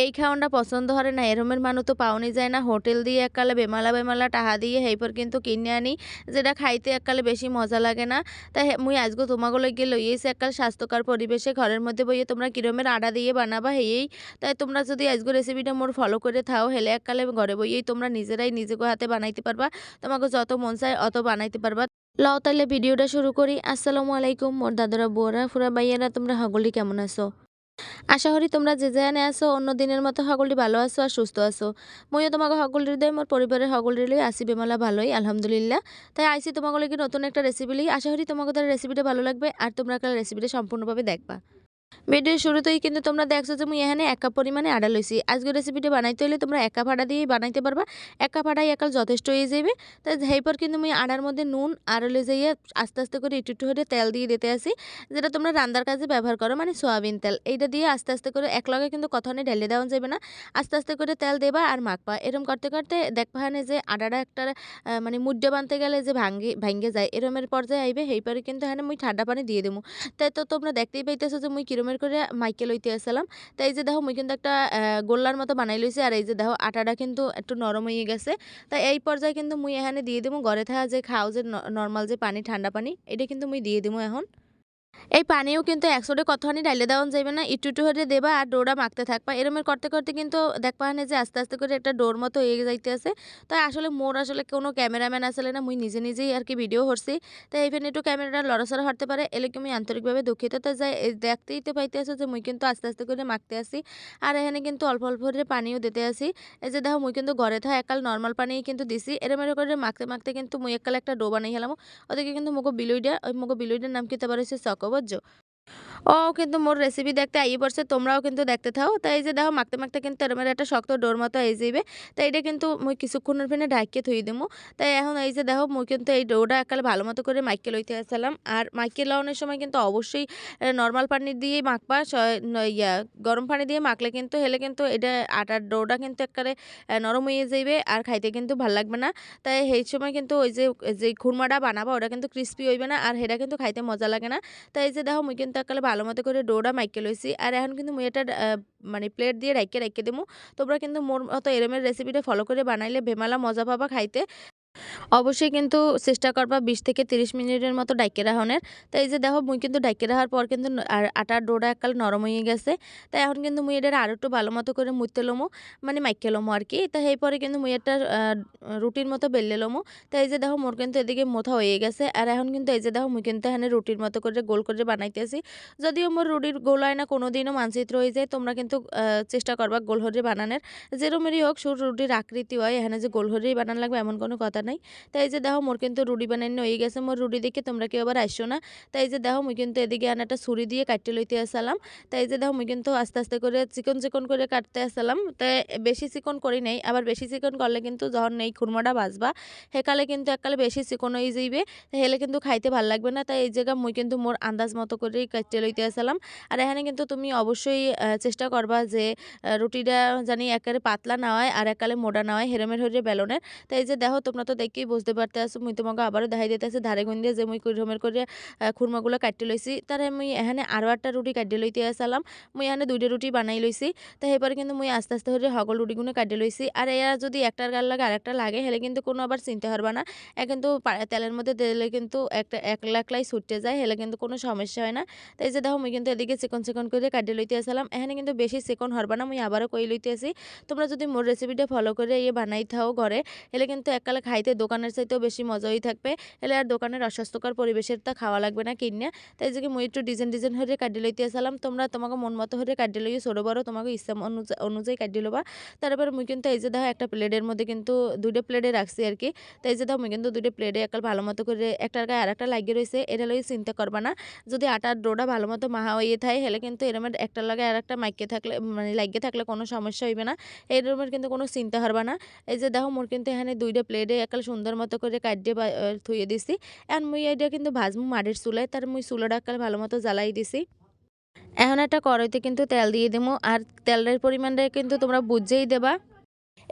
এই খাওয়ানটা পছন্দ হরে না। এরমের মানুষ তো পাওনি যায় না। হোটেল দিয়ে এককালে বেমালা বেমালা টাহা দিয়ে হেইপর কিন্তু কিনে আনি, যেটা খাইতে এককালে বেশি মজা লাগে না। তাই মুই আজকে তোমাগুলো গিয়ে লইয়েছি এককাল স্বাস্থ্যকর পরিবেশে ঘরের মধ্যে বইয়ে তোমরা কিরমের আডা দিয়ে বানাবা হেয়েই তাই তোমরা যদি আজকে রেসিপিটা মোর ফলো করে থাও, হেলে এককালে ঘরে বইয়েই তোমরা নিজেরাই নিজেকে হাতে বানাইতে পারবা। তোমাকে যত মন চায় অত বানাইতে পারবা। লও তাহলে ভিডিওটা শুরু করি। আসসালামু আলাইকুম মোর দাদারা, বুয়ারা ফুরা বাইয়ারা তোমরা হগলি কেমন আছো? আশা করি তোমরা যে যেখানে আছো, অন্য দিনের মতো সকলটি ভালো আছো আর সুস্থ আছো। মইও তোমাকে সকলটির দেয় মোর পরিবারের সকলটির লই আসি বেমালা ভালোই, আলহামদুলিল্লাহ। তাই আইসি তোমাকে নতুন একটা রেসিপি লই, আশা করি তোমাকে তার রেসিপিটা ভালো লাগবে আর তোমরা কাল রেসিপিটা সম্পূর্ণভাবে দেখবা। ভিডিওর শুরুতেই কিন্তু তোমরা দেখছ যে মুই এখানে এক কাপ পরিমাণে আডা লইছি। আজকে রেসিপিটা বানাইতে হলে তোমরা এক কাপ আটা দিয়েই বানাইতে পারবা। এক কাপ একাল যথেষ্ট হয়ে যাবে তাই হেইপর কিন্তু মুই আডার মধ্যে নুন আর হলে যাইয়ে আস্তে আস্তে করে একটু একটু করে তেল দিয়ে দিতে আসি, যেটা তোমরা রান্নার কাজে ব্যবহার করো মানে সয়াবিন তেল। এইটা দিয়ে আস্তে আস্তে করে এক লগে কিন্তু কখনো ঢেলে দেওয়া যাবে না। আস্তে আস্তে করে তেল দেবা আর মাখবা। এরম করতে করতে দেখবা হানে যে আটাটা একটা মানে মুড্ডে বানতে গেলে যে ভাঙ্গে ভাঙ্গে যায়, এরমের পর্যায়ে আইবে। হেইপারে কিন্তু হ্যাঁ মুই ঠান্ডা পানি দিয়ে দেবো। তাই তো তোমরা দেখতেই পাইতেছো যে মুই কিরমের করে মাইকেল লইতে আসলাম তাই এই যে দেখো, মুই কিন্তু একটা গোল্লার মতো বানাই লইছি। আর এই যে দেখো, আটাটা কিন্তু একটু নরম হয়ে গেছে। তাই এই পর্যায়ে কিন্তু মুই এখানে দিয়ে দেবো ঘরে থাকা যে খাও যে নর্মাল যে পানি, ঠান্ডা পানি, এটা কিন্তু মুই দিয়ে দেবো এখন। এই পানিও কিন্তু একশোটে কতখানি ডাইলে দেওয়া যাবে না? একটু একটু হয়ে দেবা আর ডোরা মাখতে থাকবা। এরমের করতে করতে কিন্তু দেখবা হানে যে আস্তে আস্তে করে একটা ডোর মতো হয়ে যাইতে আছে। তাই আসলে মোর আসলে কোনো ক্যামেরাম্যান আসলে না, মুই নিজে নিজেই আর কি ভিডিও করছি। তাই এইখানে একটু ক্যামেরাটা লড়াচড়া হাঁটতে পারে, এলে কি আমি আন্তরিকভাবে দুঃখিত। তো যাই দেখতেই তো পাইতে আছো যে মুই কিন্তু আস্তে আস্তে করে মাখতে আসি আর এখানে কিন্তু অল্প অল্প করে পানিও দিতে আসি এই যে দেখো, মুই কিন্তু ঘরে থাকা একাল নর্মাল পানি কিন্তু দিছি। এরমের করে মাখতে মাখতে কিন্তু মুই একাল একটা ডো বানাই হেলাম ওদিকে কিন্তু মুগো বিলুইডা, ওই মুগো বিলুইডার নাম কি তারপর হচ্ছে চকো বুঝছো ও কিন্তু মোর রেসিপি দেখতে আইয়ে পড়ছে তোমরাও কিন্তু দেখতে থাও। তাই এই যে দেখো মাখতে মাখতে কিন্তু এরমের একটা শক্ত ডোর মতো আই যাইবে। তাই এটা কিন্তু মুই কিছুক্ষণের ফেনে ঢাকিয়ে থুই দেবো তাই এখন এই যে দেখো মুই কিন্তু এই ডোটা একালে ভালো মতো করে মাইকে লইতে আসলাম। আর মাইকে লাগানোর সময় কিন্তু অবশ্যই নর্মাল পানি দিয়ে মাখবা। ইয়া গরম পানি দিয়ে মাখলে কিন্তু হেলে কিন্তু এটা আটার ডোটা কিন্তু আহ, নরম হয়ে যাইবে আর খাইতে কিন্তু ভালো লাগবে না। তাই সেই সময় কিন্তু ওই যে যে খুরমাটা বানাবা ওটা কিন্তু ক্রিস্পি হইবে না আর সেটা কিন্তু খাইতে মজা লাগে না। তাই এই যে দেখো মুই কিন্তু একালে ভালো মতো করে ডোটা মাইকে লইছি। আর এখন কিন্তু মুই এটা মানে প্লেট দিয়ে রাইকে রাইকে দেবো তোমরা কিন্তু মোর মতো এরমের রেসিপিটা ফলো করে বানাইলে বেমালা মজা পাবা খাইতে। অবশ্যই কিন্তু চেষ্টা করবা বিশ থেকে তিরিশ মিনিটের মতো ডাইকে রাখনের তো এই যে দেখো, মুই কিন্তু ডাইকে রাখার পর কিন্তু আর আটার ডোটা একাল নরম হয়ে গেছে। তাই এখন কিন্তু মুই এটা আরও একটু ভালো মতো করে মুইতে লমো মানে মাইকে লমো আর কি। তা এই পরে কিন্তু মুই একটা রুটির মতো বেললে লমো। তো এই যে দেখো, মোর কিন্তু এদিকে মোথা হয়ে গেছে। আর এখন কিন্তু এই যে দেখো, মুই কিন্তু এখানে রুটির মতো করে গোল করে বানাইতেছি যদিও মোর রুটির গোল হয় না কোনো দিনও মানচিত্র হয়ে যায়। তোমরা কিন্তু চেষ্টা করবা গোল হরে বানানোর। যেরমেরই হোক সুর রুটির আকৃতি হয়, এখানে যে গোল হরেই বানান লাগবে, এমন কোনো কথা নাই। তাই যে দেখো, মোর কিন্তু রুটি বানানো হয়ে গেছে, মোর রুটি দেখে তোমরা কেউ আবার আসছো না। তাই যে দেখো, মুই কিন্তু এদিকে আন একটা ছুরি দিয়ে কাটতে লইতে আসলাম। তাই যে দেখো, মুই কিন্তু আস্তে আস্তে করে চিকন চিকন করে কাটতে আসলাম। তাই বেশি চিকন করি নাই, আবার বেশি চিকন করলে কিন্তু যখন নেই খুরমাটা বাজবা সেকালে কিন্তু এককালে বেশি চিকন হয়ে যাইবে হেলে কিন্তু খাইতে ভালো লাগবে না। তাই এই জায়গা মুই কিন্তু মোর আন্দাজ মতো করেই কাটতে লইতে আসলাম। আর এখানে কিন্তু তুমি অবশ্যই চেষ্টা করবা যে রুটিটা জানি একেবারে পাতলা না হয়, আর একালে মোটা না হয়, হেরমের হয়ে বেলনের। তাই যে দেখো, তোমরা তো দেখেই বুঝতে পারতে আসো মুই তোমাকে আবারও দেখাই দিতেছে ধারে গুন দিয়ে যে মুই রকমের করে খুরমাগুলো কাটি লইছি তারে মুই এখানে আরও একটা রুটি কাটি লইতে আসলাম মুই এখানে দুইটা রুটি বানাই লইছি তো এরপরে কিন্তু মুই আস্তে আস্তে করে হগল রুটিগুলো কাটি লইছি আর এরা যদি একটার গাল লাগে, আরেকটা লাগে, হেলে কিন্তু কোনো আবার চিনতে পারবা না। এ কিন্তু তেলের মধ্যে দিলে কিন্তু একটা, একলা একলাই ছুটতে যায়, হেলে কিন্তু কোনো সমস্যা হয় না। তাই যে দেখো, মুই কিন্তু এদিকে চিকন চিকন করে কাটি লইতে আসলাম এখানে কিন্তু বেশি চিকন হরবা না, মুই আবারও কই লইতে আসি তোমরা যদি মোর রেসিপিটা ফলো করে ইয়ে বানাই থাও ঘরে এলে কিন্তু এককালে খাইতে দোকানের চাইতেও বেশি মজাই থাকবে। এলে আর দোকানের অস্বাস্থ্যকর পরিবেশের তা খাওয়া লাগবে না কিনে তাই যে মুই একটু ডিজাইন ডিজাইন হয়ে কাটি লইতে আসলাম তোমরা তোমাকে মন মতো হয়ে কাটি লইয়ে ছোটো বড় তোমাকে ইচ্ছা অনুযায়ী কাটি লবা। তারপরে মুই কিন্তু এই যে দেখো একটা প্লেটের মধ্যে কিন্তু দুইটা প্লেটে রাখছি আর কি। তাই যে দেখো মুই কিন্তু দুইটা প্লেটে একাল ভালো মতো করে একটার গায়ে আর একটা লাগিয়ে রয়েছে এটা লইয়ে চিন্তা করবা না। যদি আটার ডোটা ভালো মতো মাহা হয়ে থাকে, হেলে কিন্তু এরমের একটা লাগে আর একটা মাইকে থাকলে মানে লাগিয়ে থাকলে কোনো সমস্যা হইবে না। এরমের কিন্তু কোনো চিন্তা হারবা না। এই যে দেখো মোর কিন্তু এখানে দুইটা প্লেটে একাল সুন্দর মতো করে কাটিয়ে থুয়ে দিছি। এখন মুই এটা কিন্তু ভাজমু মাটির চুলায়, তার মুই চুলাটা একাল ভালো মতো জ্বালাই দিছি। এখন একটা কড়াইতে কিন্তু তেল দিয়ে দেবো আর তেলের পরিমাণটা কিন্তু তোমরা বুঝেই দেবা।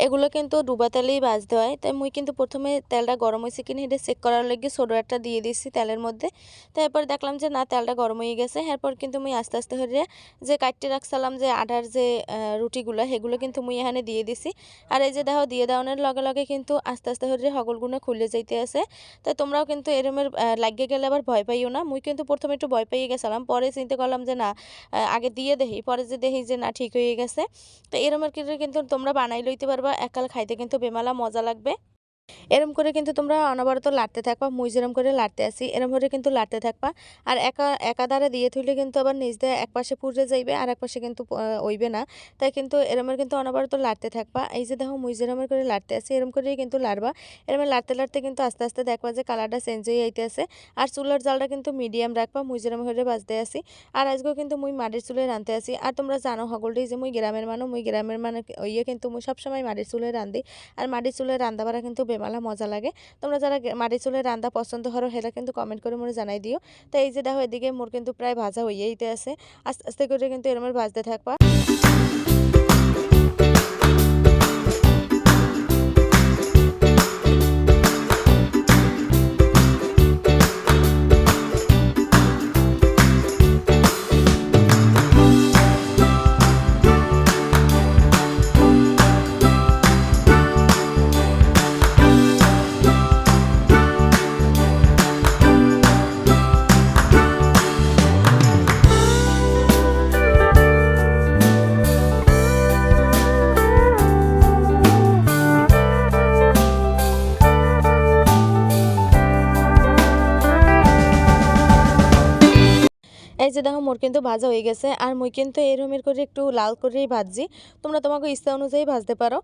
এগুলো কিন্তু ডুবা তেলেই ভাজতে হয়। তাই মুই কিন্তু প্রথমে তেলটা গরম হয়েছে কিনা এটা চেক করার লেগে একটা দিয়ে দিচ্ছি তেলের মধ্যে। তারপর দেখলাম যে না, তেলটা গরম হয়ে গেছে। এরপর কিন্তু মুই আস্তে আস্তে হয়ে যে কাটতে রাখছিলাম যে আটার যে রুটিগুলো, সেগুলো কিন্তু মুই এখানে দিয়ে দিছি। আর এই যে দেখো, দিয়ে দেওয়ানোর লগে লগে কিন্তু আস্তে আস্তে হয়ে হগলগুলো খুলে যাইতে আছে। তাই তোমরাও কিন্তু এরমের লাগিয়ে গেলে আবার ভয় পাইও না। মুই কিন্তু প্রথমে একটু ভয় পেয়ে গেছিলাম। পরে চিন্তা করলাম যে না আগে দিয়ে দেখি। পরে যে দেখি যে না, ঠিক হয়ে গেছে। তো এরমের কিন্তু তোমরা বানাই লইতে পারবা একাল খাইতে কিন্তু বেমালা মজা লাগবে। এরম করে কিন্তু তোমরা অনবরত লাড়তে থাকবা, মুই যেরম করে লাড়তে আসি এরম করে কিন্তু লাড়তে থাকবা। আর একা একাধারে দিয়ে থইলে কিন্তু আবার নিজ দিয়ে এক পাশে পুড়ে যাইবে আর এক পাশে কিন্তু ওইবে না। তাই কিন্তু এরমের কিন্তু অনবরত লাড়তে থাকবা। এই যে দেখো মুই যেরমের করে লাড়তে আসি এরম করেই কিন্তু লাড়বা। এরমে লাড়তে লাড়তে কিন্তু আস্তে আস্তে দেখবা যে কালারটা চেঞ্জ হয়ে আইতে আছে। আর চুলার জালটা কিন্তু মিডিয়াম রাখবা, মুই যেরম করে বাজতে আসি আর আজকেও কিন্তু মুই মাটির চুলে রাঁধতে আসি আর তোমরা জানো সকলটাই যে মুই গ্রামের মানুষ, মুই গ্রামের মানে ইয়ে কিন্তু মুই সবসময় মাটির চুলে রাঁধি। আর মাটির চুলে রান্না বাড়া কিন্তু বেমালা মজা লাগে। তোমরা যারা মাটি চুলের চুলে রান্না পছন্দ করো, সেটা কিন্তু কমেন্ট করে মোরে জানাই দিও। তো এই যে দেখো, এদিকে মোর কিন্তু প্রায় ভাজা হইয়েইতে আছে। আস্তে আস্তে করে কিন্তু এরমের ভাজতে থাকবা। এই যে দেখো, মোর কিন্তু ভাজা হয়ে গেছে। আর মুই কিন্তু এরমের করে একটু লাল করেই ভাজছি। তোমরা তোমাকে ইচ্ছা অনুযায়ী ভাজতে পারো।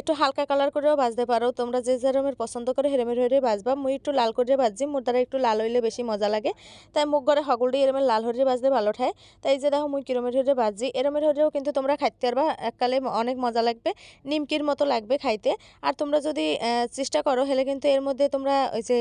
একটু হালকা কালার করেও ভাজতে পারো। তোমরা যে যেরমের পছন্দ করে হেরমের হয়ে ভাজবা। মুই একটু লাল করে ভাজছি। মোর দ্বারা একটু লাল হইলে বেশি মজা লাগে। তাই মুখ ঘরে হগলটি এরমের লাল হরে ভাজতে ভালো ঠায়। তাই যে দেখো, মুই কিরমের হরে ভাজি এরমের হরেও কিন্তু তোমরা খাইতে পারবা। এককালে অনেক মজা লাগবে। নিমকির মতো লাগবে খাইতে। আর তোমরা যদি চেষ্টা করো, হলে কিন্তু এর মধ্যে তোমরা ওই যে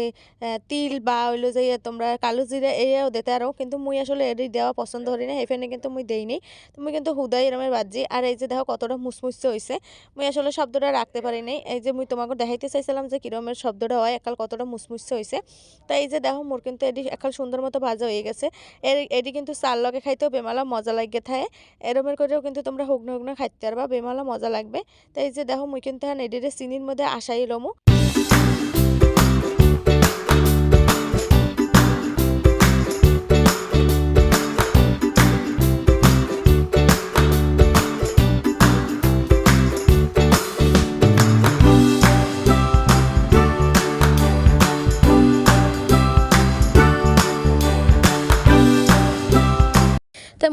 তিল বা হইল যে তোমরা কালো জিরা এরিয়াও দিতে আরও কিন্তু মুই আসলে এটি দেওয়া পছন্দ করি না এখানে কিন্তু মুই দেইনি তুমি কিন্তু হুদাই এরমের বাজি আর এই যে দেখো কতটা মুসমুসে হয়েছে মুই আসলে শব্দটা রাখতে পারি নাই। এই যে মুই তোমাকে দেখাইতে চাইছিলাম যে কিরমের শব্দটা হয় একাল কতটা মুসমুসে হয়েছে তাই এই যে দেখো মোর কিন্তু এটি একাল সুন্দর মতো ভাজা হয়ে গেছে। এর এটি কিন্তু চাল লগে খাইতেও বেমালা মজা লাগে থাকে। এরমের করেও কিন্তু তোমরা হুগনো হুগনো খাইতে পারবা বেমালা মজা লাগবে। তাই এই যে দেখো মুই কিন্তু এডিরে চিনির মধ্যে আশাই লমু।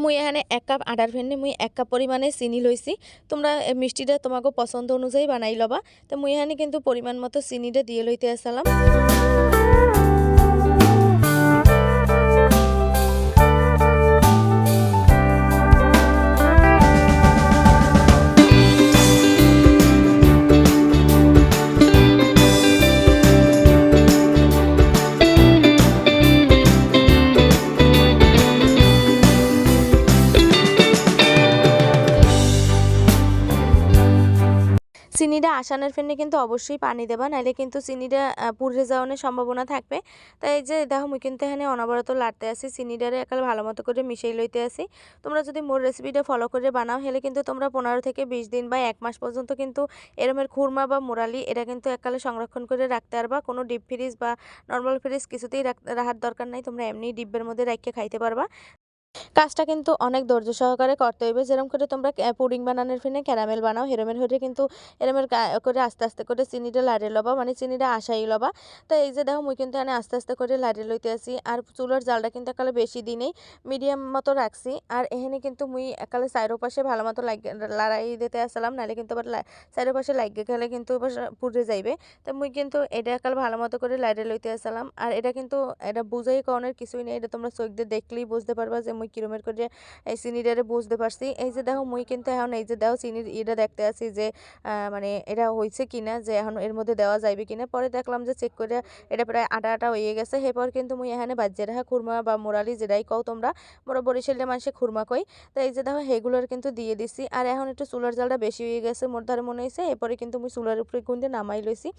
মুই এখানে এক কাপ আটার ফেনে মুই এক কাপ পরিমাণে চিনি লইছি তোমরা মিষ্টিটা তোমাকে পছন্দ অনুযায়ী বানাই লবা। তো মুই এখানে কিন্তু পরিমাণ মতো চিনিটা দিয়ে লইতে আসলাম আসানোর ফেনে কিন্তু অবশ্যই পানি দেবা নাহলে কিন্তু চিনিটা পুড়ে যাওয়ানোর সম্ভাবনা থাকবে। তাই যে, দেখো, মুই কিন্তু এখানে অনবরত লাড়তে আসি, চিনিটারে একাল ভালো মতো করে মিশিয়ে লইতে আসি। তোমরা যদি মোর রেসিপিটা ফলো করে বানাও, হলে কিন্তু তোমরা পনেরো থেকে বিশ দিন বা এক মাস পর্যন্ত কিন্তু এরমের খুরমা বা মোরালি, এটা কিন্তু এককালে সংরক্ষণ করে রাখতে পারবা। কোনো ডিপ ফ্রিজ বা নর্মাল ফ্রিজ কিছুতেই রাখার দরকার নাই, তোমরা এমনি ডিব্বের মধ্যে রাখিয়ে খাইতে পারবা। কাজটা কিন্তু অনেক ধৈর্য সহকারে করতে হইবে। যেরকম করে তোমরা পুডিং বানানোর ফিনে ক্যারামেল বানাও হেরমের হয়ে কিন্তু এরমের করে আস্তে আস্তে করে চিনিটা লাড়িয়ে লবা মানে চিনিটা আশাই লবা। তো এই যে দেখো, মুই কিন্তু এখানে আস্তে আস্তে করে লাড়িয়ে লইতে আসি আর চুলার জালটা কিন্তু একালে বেশি দিনেই মিডিয়াম মতো রাখছি। আর এখানে কিন্তু মুই একালে সাইডো পাশে ভালো মতো লড়াই দিতে আসলাম, নাহলে কিন্তু আবার সাইডো পাশে লাগিয়ে গেলে কিন্তু পুড়ে যাইবে। তো মুই কিন্তু এটা একাল ভালো মতো করে লাড়িয়ে লইতে আসলাম। আর এটা কিন্তু, এটা বুঝাই কনের কিছুই নেই, এটা তোমরা চোখ দিয়ে দেখলেই বুঝতে পারবা যে মুই কিরমের করে এই চিনিটারে বুঝতে পারছি এই যে দেখো, মুই কিন্তু এখন এই যে দেখো চিনির ইটা দেখতে আছি যে মানে এটা হয়েছে কিনা যে এখন এর মধ্যে দেওয়া যাইবে কিনা পরে দেখলাম যে চেক করে এটা প্রায় আটা আটা হয়ে গেছে। এরপর কিন্তু মুই এখানে বাজ্যে রাখা খুরমা বা মোরালি যেটাই কও তোমরা, মোরা বরিশালের মানুষে খুরমা কই। তো এই যে দেখো সেগুলোর কিন্তু দিয়ে দিছি। আর এখন একটু চুলার জালটা বেশি হয়ে গেছে, মোর ধারে মনে হয়েছে এরপরে কিন্তু মুই চুলার উপরে গুন্দে নামাই লইছি।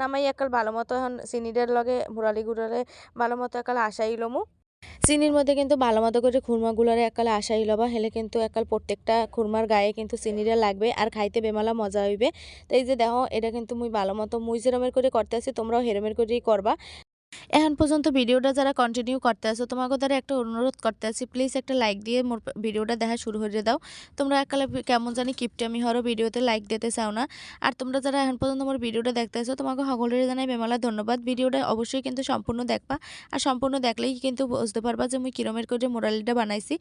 নামাই একাল ভালো মতো এখন চিনিটার লগে মোরালি গুড়ারে ভালো মতো একাল আশাই লমু। চিনির মধ্যে কিন্তু ভালো মতো করে খুরমাগুলোরে এককালে আশাই লবা হেলে কিন্তু এককাল প্রত্যেকটা খুরমার গায়ে কিন্তু চিনিটা লাগবে আর খাইতে বেমালা মজা হইবে। তাই যে দেখো, এটা কিন্তু মুই ভালো মতো মুই যেরমের করে করতে আছি তোমরাও হেরমের করেই করবা। এখন পর্যন্ত ভিডিওটা যারা কন্টিনিউ করতে আসো তোমাকে তারা একটা অনুরোধ করতে আসি প্লিজ একটা লাইক দিয়ে মোর ভিডিওটা দেখা শুরু হয়ে দাও। তোমরা এককালে কেমন জানি কিপটামি হরো ভিডিওতে লাইক দিতে চাও না। আর তোমরা যারা এখন পর্যন্ত আমার ভিডিওটা দেখতে আসো তোমাকে সকলের জানাই বেমালা ধন্যবাদ। ভিডিওটা অবশ্যই কিন্তু সম্পূর্ণ দেখবা। আর সম্পূর্ণ দেখলেই কিন্তু বুঝতে পারবা যে আমি কিরমের করে মোরালিটা বানাইছি।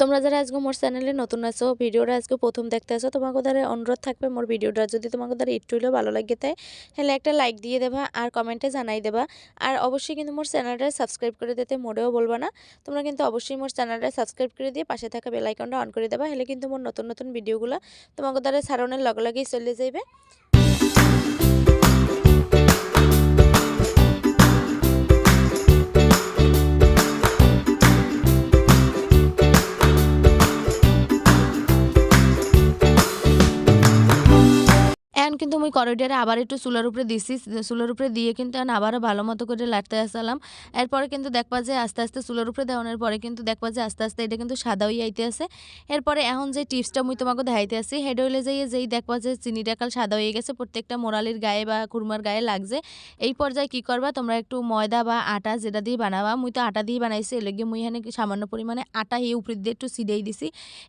তোমরা যারা আজকে মোর চ্যানেলে নতুন আছো, ভিডিওটা আজকে প্রথম দেখতে আছো, তোমাকে দ্বারা অনুরোধ থাকবে মোর ভিডিওটা যদি তোমাকে দ্বারা একটু হলেও ভালো লাগে তাই, তাহলে একটা লাইক দিয়ে দেবা আর কমেন্টে জানাই দেবা। আর অবশ্যই কিন্তু মোর চ্যানেলটা সাবস্ক্রাইব করে দিতে মোটেও বলবা না, তোমরা কিন্তু অবশ্যই মোর চ্যানেলটা সাবস্ক্রাইব করে দিয়ে পাশে থাকা বেল আইকনটা অন করে দেবা হলে কিন্তু মোর নতুন নতুন ভিডিওগুলো তোমাকে দ্বারা সারণের লগে লগেই চলে যাইবে। এখন কিন্তু মুই করিডোরে আবার একটু চুলার উপরে দিছি, চুলার উপরে দিয়ে কিন্তু এখন আবারও ভালো মতো করে লাটতে আসলাম। এরপরে কিন্তু দেখবা যে আস্তে আস্তে চুলার উপরে দেওয়ানোর পরে কিন্তু দেখবা যে আস্তে আস্তে এটা কিন্তু সাদা হয়ে আইতে আছে। এরপরে এখন যে টিপসটা মুই তোমাকে দেখাইতে আসি, হেড হইলে যাই, যেই দেখবা যে চিনিটা কাল সাদা হয়ে গেছে, প্রত্যেকটা মোরালির গায়ে বা কুরমার গায়ে লাগছে। এই পর্যায়ে কি করবা, তোমরা একটু ময়দা বা আটা যেটা দিয়ে বানাবা, মুই তো আটা দিয়ে বানাইছি, এর লগে মুই এখানে সামান্য পরিমাণে আটা এই উপরে দিয়ে একটু সিডেই দিছি।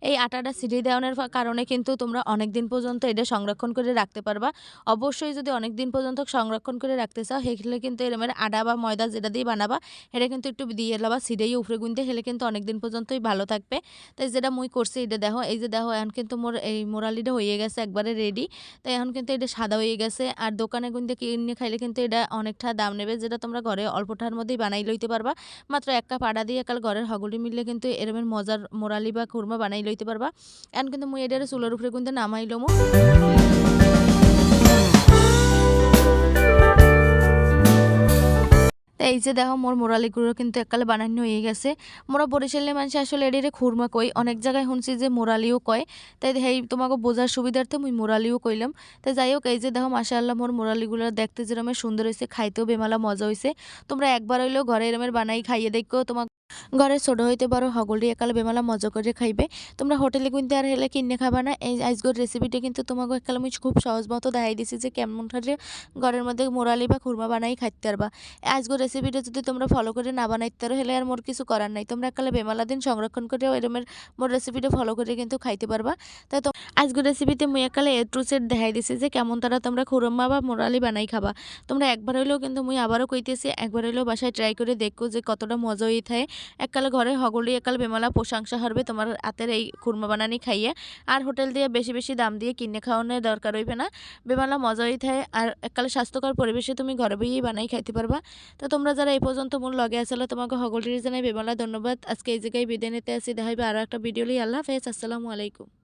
এই আটাটা সিডেই দেওয়ানোর কারণে কিন্তু তোমরা অনেক দিন পর্যন্ত এটা সংরক্ষণ করে রাখতে পারবা। অবশ্যই যদি অনেক দিন পর্যন্ত সংরক্ষণ করে রাখতে চাও সেগুলো কিন্তু এরমের আটা বা ময়দা যেটা দিয়ে বানাবা এটা কিন্তু একটু দিয়ে লাবা সিডেই উপরে গুনতে হেলে কিন্তু অনেক দিন পর্যন্তই ভালো থাকবে। তাই যেটা মুই করছি এটা দেখো, এই যে দেখো এখন কিন্তু মোর, এই মোরালিটা হয়ে গেছে একবারে রেডি তাই এখন কিন্তু এটা সাদা হয়ে গেছে। আর দোকানে গুনতে কিনে খাইলে কিন্তু এটা অনেকটা দাম নেবে, যেটা তোমরা ঘরে অল্পটার মধ্যেই বানাই লইতে পারবা। মাত্র এক কাপ আডা দিয়ে কাল ঘরের হগলি মিললে কিন্তু এরমের মজার মোরালি বা খুরমা বানাই লইতে পারবা। এখন কিন্তু মুই এটারে চুলোর উপরে কিন্তু নামাই এই যে দেখো, মোর মোরালিগুলো কিন্তু এককালে বানানো হয়ে গেছে। মোরা বরিশালের মানুষ আসলে এডিরে খুরমা কই। অনেক জায়গায় শুনছি যে মোরালিও কয়। তাই হেই, তোমাকে বোঝার সুবিধার্থে মুই মোরালিও কইলাম। তাই যাই হোক এই যে দেখো, মাশাআল্লাহ, মোর মোরালিগুলো দেখতে যেরকম সুন্দর হয়েছে খাইতেও বেমালা মজা হয়েছে তোমরা একবার হইলেও ঘরে এরমের বানাই খাইয়ে দেখো তোমার ঘরে ছোট হইতে পারো হগলি একালে বেমালা মজা করে খাইবে। তোমরা হোটেলে কিন্তু আর হেলে কিনে খাবা না। এই আজকের রেসিপিটা কিন্তু তোমাকে একালে আমি খুব সহজ মতো দেখাই দিছি যে কেমন হারে ঘরের মধ্যে মোরালি বা খুরমা বানাই খাইতে পারবা। আজকের রেসিপিটা যদি তোমরা ফলো করে না বানাইতে পারো হেলে আর মোর কিছু করার নাই। তোমরা একালে বেমালা দিন সংরক্ষণ করে এরমের মোর রেসিপিটা ফলো করে কিন্তু খাইতে পারবা। তাই তো আজকের রেসিপিতে মুই একালে এ টু সেট দেখাই দিছি যে কেমন তারা তোমরা খুরমা বা মোরালি বানাই খাবা। তোমরা একবার হইলেও কিন্তু মুই আবারও কইতেছি, একবার হইলেও বাসায় ট্রাই করে দেখো যে কতটা মজা হয়ে। থাকে এককালে ঘরে হগলি একাল বেমালা প্রশংসা হারবে তোমার হাতের এই খুরমা বানানি খাইয়ে। আর হোটেল দিয়ে বেশি বেশি দাম দিয়ে কিনে খাওয়ানোর দরকার হইবে না। বেমালা মজা হয়ে থাকে আর এককালে স্বাস্থ্যকর পরিবেশে তুমি ঘরে বইয়েই বানাই খাইতে পারবা। তো তোমরা যারা এই পর্যন্ত মূল লগে আসলে তোমাকে হগলির জানাই বেমালা ধন্যবাদ। আজকে এই জায়গায় বিদায় নিতে আসি। দেখাইবে আরও একটা ভিডিও লিয়ে আল্লাহ হাফেজ। আসসালামু আলাইকুম।